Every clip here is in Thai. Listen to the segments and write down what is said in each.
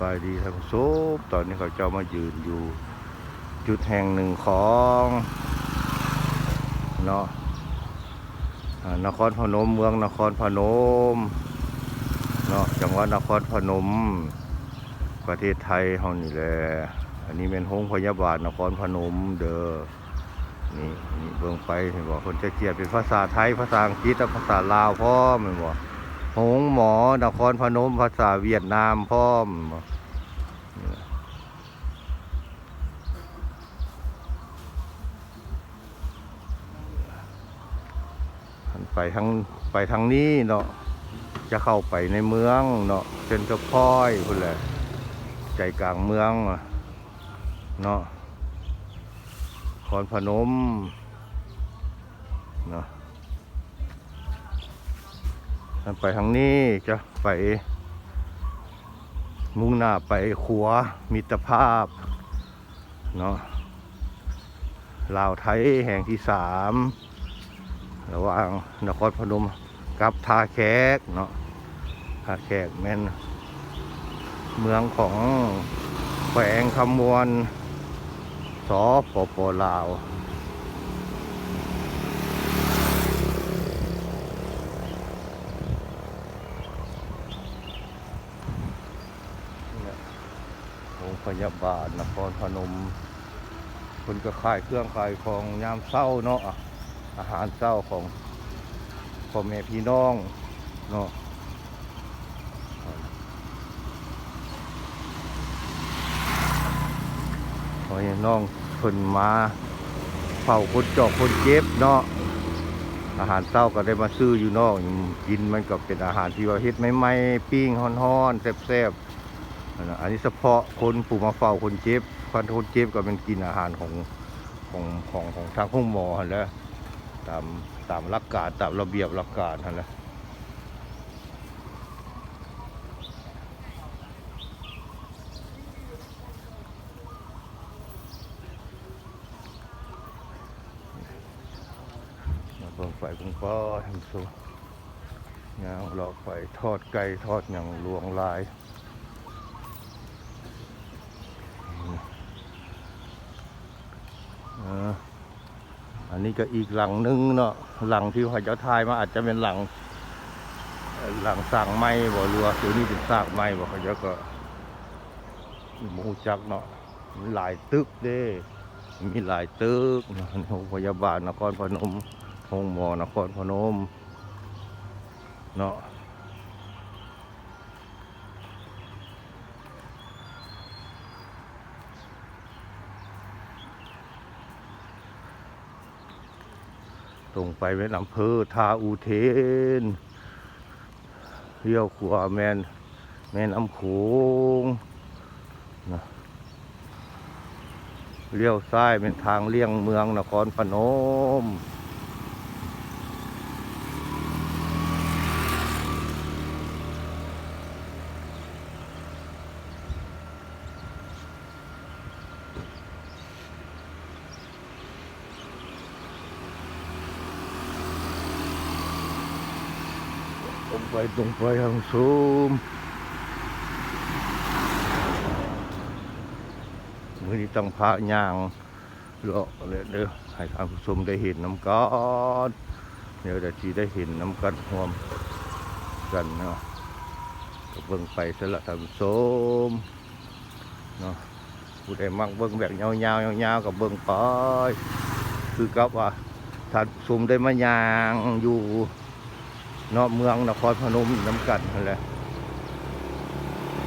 บายดีท่านผู้ชมตอนนี้เขาเจ้ามายืนอยู่ จุดแห่งหนึ่งของเนาะนครพนมเมืองนครพนมเนาะจังหวัดนครพนม ประเทศไทยเฮานี่แหละอันนี้เป็นโรงพยาบาลนครพนมเด้อนี่นี่เบิ่งไปเห็นบอกคนจะเขียนเป็นภาษาไทยภาษาอังกฤษและภาษาลาวพร้อมแม่นบ่โรงหมอนครพนมภาษาเวียดนามพร้อมไปทางไปทางนี้เนาะจะเข้าไปในเมืองเนาะเซนเตอร์พอยพุ่นแหละใจกลางเมืองเนาะคอนพนมเนาะ ไปทางนี้จะไป มุ่งหน้าไปขัวมิตรภาพเนาะลาวไทยแห่งที่สามระหว่างนครพนมกับท่าแขกเนาะท่าแขกแม่นเมืองของแขวงคำมวนสปปลาว โรงพ ยาบาลนครพนมคนก็ขายเครื่องขายของยามเศร้าเนาะอาหารเช้าของพ่อแม่พี่น้องเนาะพอให้น้องเพิ่นมาเฝ้าคนจอกคนเจ็บเนาะอาหารเช้าก็ได้มาซื้ออยู่นอกกินมันก็เป็นอาหารที่ว่าเฮ็ดใหม่ๆปิ้งฮ้อนๆแซ่บๆ อันนี้เฉพาะคนผู้มาเฝ้าคนเจ็บคนคนเจ็บก็เป็นกินอาหารของของของของทางห้องหมอแล้วตามตามหลักการตามระเบียบหลักการนั่นแหละมาเบิ่งไฟเบิ่งป้อทำสูงานหลอกไฟทอดไก่ทอดอย่างลวงลาย เออ อั นนี้ก็อีกหลังนึงเนาะหลังที่พระเจ้าทายมาอาจจะเป็นหลัง หลังสร้างไม้บ่รัวตัวนี้เป็นสร้างไม้บ่เขาเจ้าก็หมูจักเนาะหลายตึกเด้ มีหลายตึกโรงพยาบาลนครพนมโรงหมอนครพนมเนาะ ตรงไปแม่น้ำเพอทาอูเทนเลี้ยวขวาแมนแม่น้ำโขงนะเลี้ยวซ้ายเป็นทางเลี่ยงเมืองนครพนม ตรงไปตรงไปทางซูมมือนี้ต้องพระย่างเลาะเลยเด้อให้ทางผู้ชมได้เห็นน้ำกันเดี๋ยวจะทีได้เห็นน้ำกันรวมกันเนาะก็เบิ่งไปสละทางผู้ชมเนาะผู้ใดมักเบิ่งแบบยาวๆยาวๆกับเบิ่งไปคือกับว่าท่านผู้ชมได้มาย่างอยู่ เนาะเมืองนครพนมน้ำกันนั่นแหละ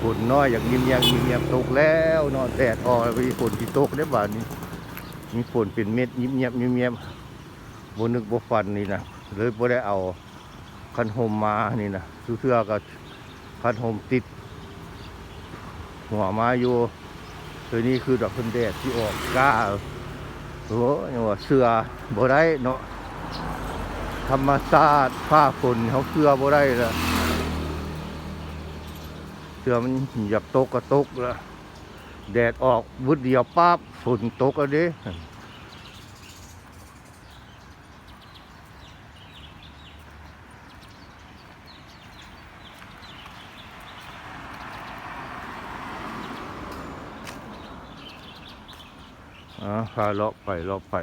ฝนน้อยอย่างเงียบๆเงียบๆตกแล้วเนาะแดดออกแล้วมีฝนที่ตกได้บ่านี้ มีฝนเป็นเม็ดเงียบๆเงียบๆบนึกบ่ฟันนี่นะเลยบ่ได้เอาคันโฮมมานี่นะเสื้อๆก็คันโฮมติด หัวมาอยู่ตัวนี้คือดอกเพิ่นแดดที่ออกกล้าโอ้ยว่าเสื้อบ่ได้เนาะ ธรรมชาติผ้าฝนเขาเกลือบ่ได้ละเกลือมันหยับตกกระตกละแดดออกวุดเดียวป้าบฝนตกอะเด้พาเลาะไปเลาะไป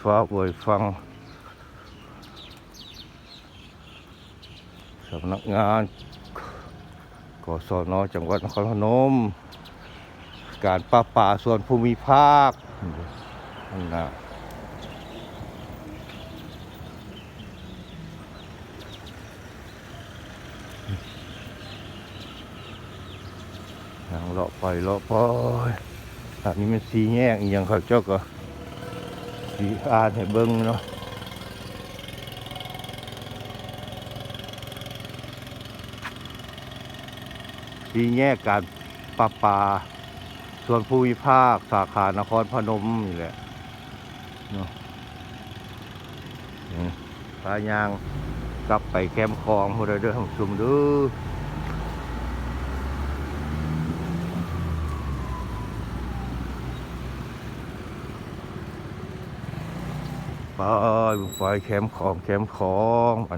ฟ้าโวยฟังำนักงานกศนจังหวัดนครพนม การป่าป่าส่วนภูมิภาคนั่นนะทางเลาะไปเลาะไปอันนี้มันสีแยกอย่างเขาเจ้าก็สีอานให้เบิ้งเนาะ สีแยกการป่าป่าส่วนภูมิภาค สาขานครพนมนี่แหละเนาะนี่พายางกลับไปแคมคลองพวกเราเด้อทำซุมเด้อไปไปแคมคลองแคมคลองไป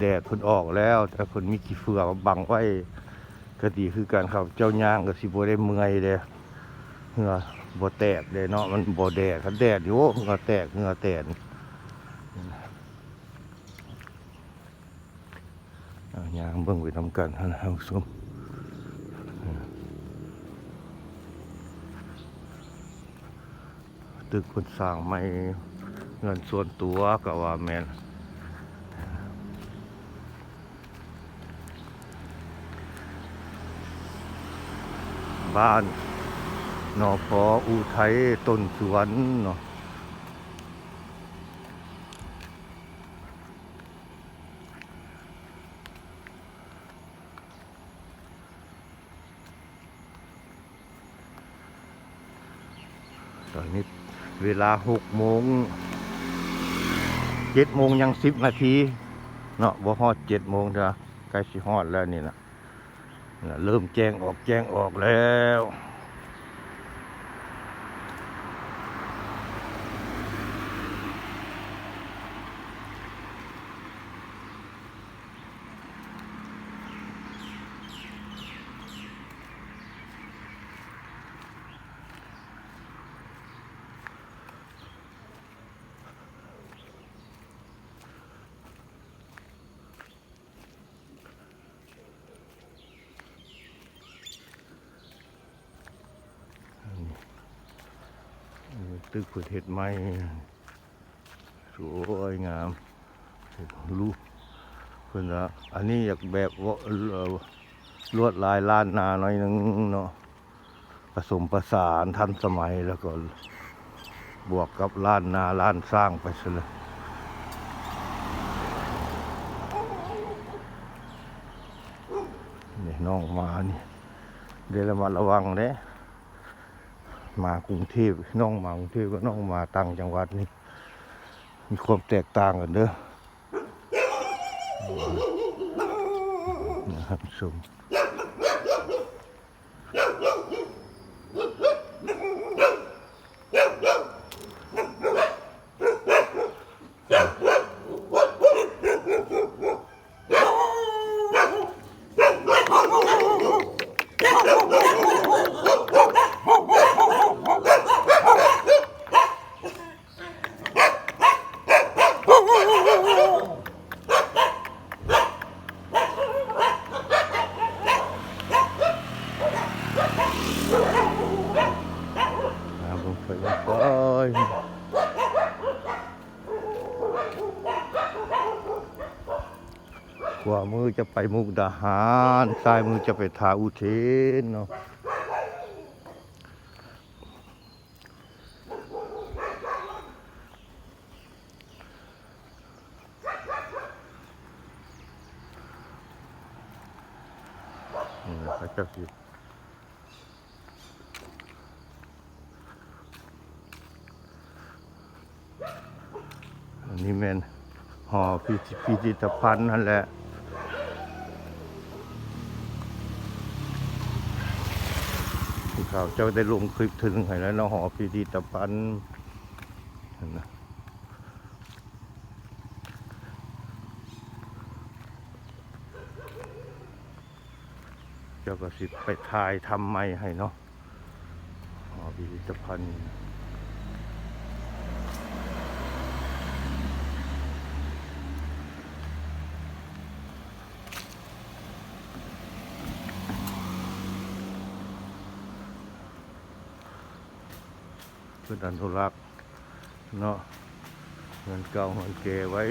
แดดเพิ่นออกแล้ว แต่เพิ่นมีขี้เฟือมาบังไว้ก็ดีคือกันครับเจ้าย่างก็สิบ่ได้เมื่อยเด้เหงื่อบ่แตกเด้เนาะมันบ่แดดคันแดดอยู่เหงื่อแตกเหงื่อแตกเอาย่างเบิ่งไปทำกันนะท่านผู้ชมตึกคนสร้างไม่เงินส่วนตัวก็ว่าแม่น บ้านนอพออุทัยต้นสวนเนาะตอนนี้เวลาหกโมงเจ็ดโมงยังสิบนาทีเนาะบ่ฮอดเจ็ดโมงเถอะใกล้สิฮอดแล้วนี่นะ เริ่มแจ้งออกแจ้งออกแล้ว ตึกประเทศใหม่ สวยงามรู้เพื่อนละอันนี้อยากแบบว่าลวดลายล้านนาหน่อยหนึงเนาะผสมประสานทันสมัยแล้วก็บวกกับล้านนาล้านสร้างไปซะเลยนี่น้องมานี่เดี๋ยวระมัดระวังเด้ มากรุงเทพน้องมากรุงเทพก็น้องมาต่างจังหวัดนี่มีความแตกต่างกันเด้อนะครับชมน้ำลงไปลงไปขวามือ จะไปมุกดาหารซ้ายมือจะไปทาอุเทนเนาะนี่พระเจ้าสิอันนี้แมนหอพิพิพิพิธภัณฑ์นั่นแหละที่เขาเจ้าได้ลงคลิปถึงไหแล้วเนาะหอพิพิธภัณฑ์นั่นนะจ้าก็สิไปถ่ายทำไมให้เนาะอ๋อพิพิธภัณฑ์ เพื่ออนุรักเนาะเงินเก่าเงินเก่ไว้